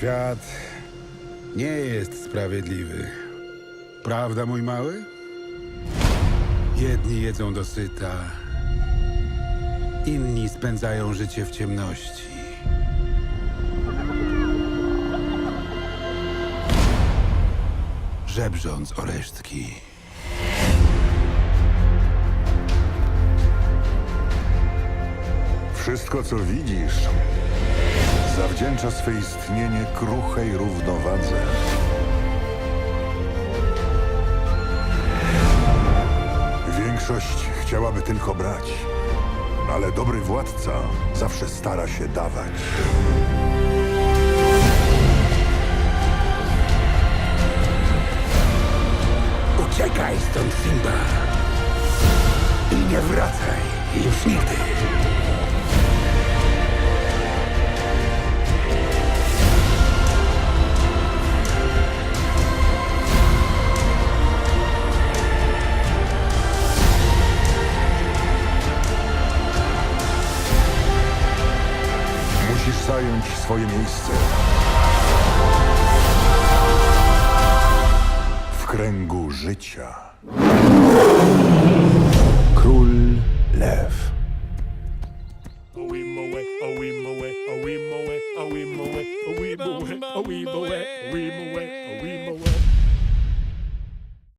Świat nie jest sprawiedliwy. Prawda, mój mały? Jedni jedzą dosyta, inni spędzają życie w ciemności. Żebrząc o resztki. Wszystko, co widzisz, zawdzięcza swe istnienie kruchej równowadze. Większość chciałaby tylko brać, ale dobry władca zawsze stara się dawać. Uciekaj stąd, Simba! I nie wracaj już nigdy. Musisz zająć swoje miejsce. W kręgu życia. Król Lew.